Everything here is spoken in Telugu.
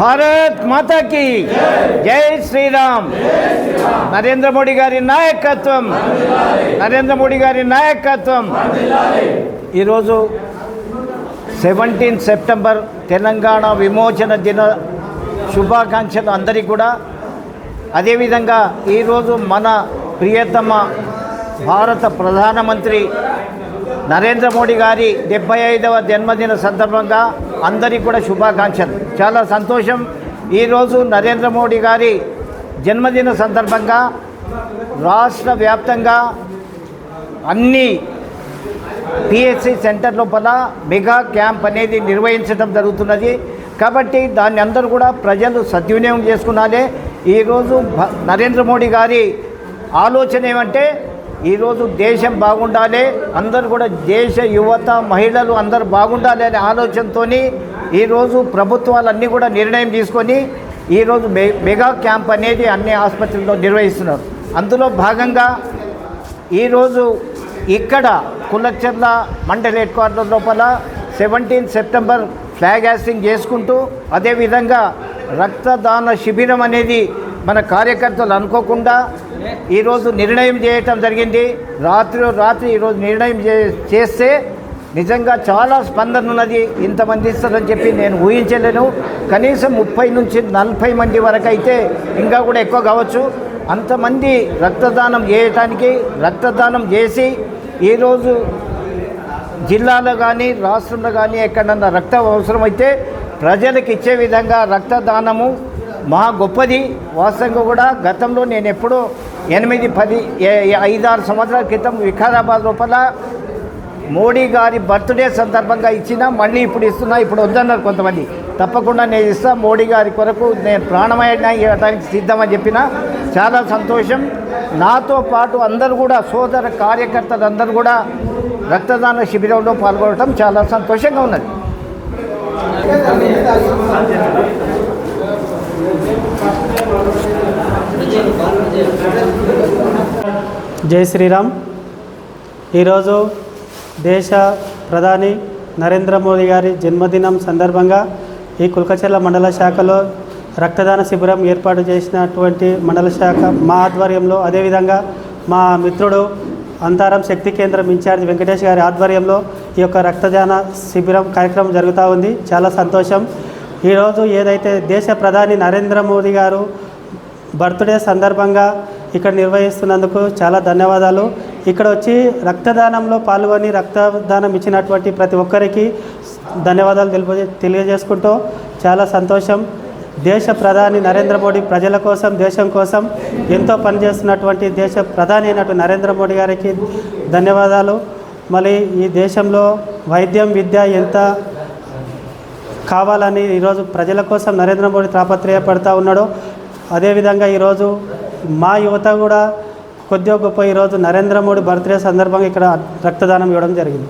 భారత్ మాతాకి జై శ్రీరామ్. నరేంద్ర మోడీ గారి నాయకత్వం. నరేంద్ర మోడీ గారి నాయకత్వం. ఈరోజు సెవెంటీన్ సెప్టెంబర్ తెలంగాణ విమోచన దిన శుభాకాంక్షలు అందరికీ కూడా. అదేవిధంగా ఈరోజు మన ప్రియతమ భారత ప్రధానమంత్రి నరేంద్ర మోడీ గారి డెబ్బై ఐదవ జన్మదిన సందర్భంగా అందరికీ కూడా శుభాకాంక్షలు. చాలా సంతోషం. ఈరోజు నరేంద్ర మోడీ గారి జన్మదిన సందర్భంగా రాష్ట్ర వ్యాప్తంగా అన్ని పిఎస్సి సెంటర్ లోపల మెగా క్యాంప్ అనేది నిర్వహించడం జరుగుతున్నది. కాబట్టి దాన్ని అందరూ కూడా ప్రజలు సద్వినియోగం చేసుకున్నారే ఈరోజు భ- నరేంద్ర మోడీ గారి ఆలోచన ఏమంటే ఈరోజు దేశం బాగుండాలి అందరూ కూడా దేశ యువత మహిళలు అందరూ బాగుండాలి అనే ఆలోచనతో ఈరోజు ప్రభుత్వాలన్నీ కూడా నిర్ణయం తీసుకొని ఈరోజు మె మెగా క్యాంప్ అనేది అన్ని ఆసుపత్రుల్లో నిర్వహిస్తున్నారు. అందులో భాగంగా ఈరోజు ఇక్కడ కులచర్ల మండల హెడ్ క్వార్టర్ లోపల సెవెంటీన్ సెప్టెంబర్ ఫ్లాగ్ హాస్టింగ్ చేసుకుంటూ అదేవిధంగా రక్తదాన శిబిరం అనేది మన కార్యకర్తలు అనుకోకుండా ఈరోజు నిర్ణయం చేయటం జరిగింది. రాత్రి రాత్రి ఈరోజు నిర్ణయం చే చేస్తే నిజంగా చాలా స్పందన ఉన్నది. ఇంతమంది ఇస్తారని చెప్పి నేను ఊహించలేను. కనీసం ముప్పై నుంచి నలభై మంది వరకు అయితే ఇంకా కూడా ఎక్కువ కావచ్చు. అంతమంది రక్తదానం చేయటానికి రక్తదానం చేసి ఈరోజు జిల్లాలో కానీ రాష్ట్రంలో కానీ ఎక్కడన్నా రక్తం అవసరమైతే ప్రజలకు ఇచ్చే విధంగా రక్తదానము మహా గొప్పది. వాస్తవంగా కూడా గతంలో నేను ఎప్పుడో ఎనిమిది పది ఏ- ఐదారు సంవత్సరాల క్రితం వికారాబాద్ లోపల మోడీ గారి బర్త్డే సందర్భంగా ఇచ్చినా మళ్ళీ ఇప్పుడు ఇస్తున్నా ఇప్పుడు వద్దన్నారు కొంతమంది. తప్పకుండా నేను ఇస్తా మోడీ గారి కొరకు నేను ప్రాణమైన ఇవ్వడానికి సిద్ధమని చెప్పిన చాలా సంతోషం. నాతో పాటు అందరూ కూడా సోదర కార్యకర్తలు అందరూ కూడా రక్తదాన శిబిరంలో పాల్గొనడం చాలా సంతోషంగా ఉన్నది. జై శ్రీరామ్. ఈరోజు దేశ ప్రధాని నరేంద్ర మోదీ గారి జన్మదినం సందర్భంగా ఈ కుల్కచర్ల మండల శాఖలో రక్తదాన శిబిరం ఏర్పాటు చేసినటువంటి మండల శాఖ మా ఆధ్వర్యంలో అదేవిధంగా మా మిత్రుడు అంతారం శక్తి కేంద్రం ఇన్ఛార్జ్ వెంకటేష్ గారి ఆధ్వర్యంలో ఈ యొక్క రక్తదాన శిబిరం కార్యక్రమం జరుగుతూ ఉంది. చాలా సంతోషం. ఈరోజు ఏదైతే దేశ ప్రధాని నరేంద్ర మోదీ గారు బర్త్డే సందర్భంగా ఇక్కడ నిర్వహిస్తున్నందుకు చాలా ధన్యవాదాలు. ఇక్కడ వచ్చి రక్తదానంలో పాల్గొని రక్తదానం ఇచ్చినటువంటి ప్రతి ఒక్కరికి ధన్యవాదాలు తెలుపు తెలియజేసుకుంటూ చాలా సంతోషం. దేశ ప్రధాని నరేంద్ర మోడీ ప్రజల కోసం దేశం కోసం ఎంతో పనిచేస్తున్నటువంటి దేశ ప్రధాని అయినటువంటి నరేంద్ర మోడీ గారికి ధన్యవాదాలు. మళ్ళీ ఈ దేశంలో వైద్యం విద్య ఎంత కావాలని ఈరోజు ప్రజల కోసం నరేంద్ర మోడీ తాపత్రయపడతా ఉన్నాడు అదేవిధంగా ఈరోజు మా యువత కూడా కొద్దిగా గొప్ప ఈరోజు నరేంద్ర మోడీ బర్త్డే సందర్భంగా ఇక్కడ రక్తదానం ఇవ్వడం జరిగింది.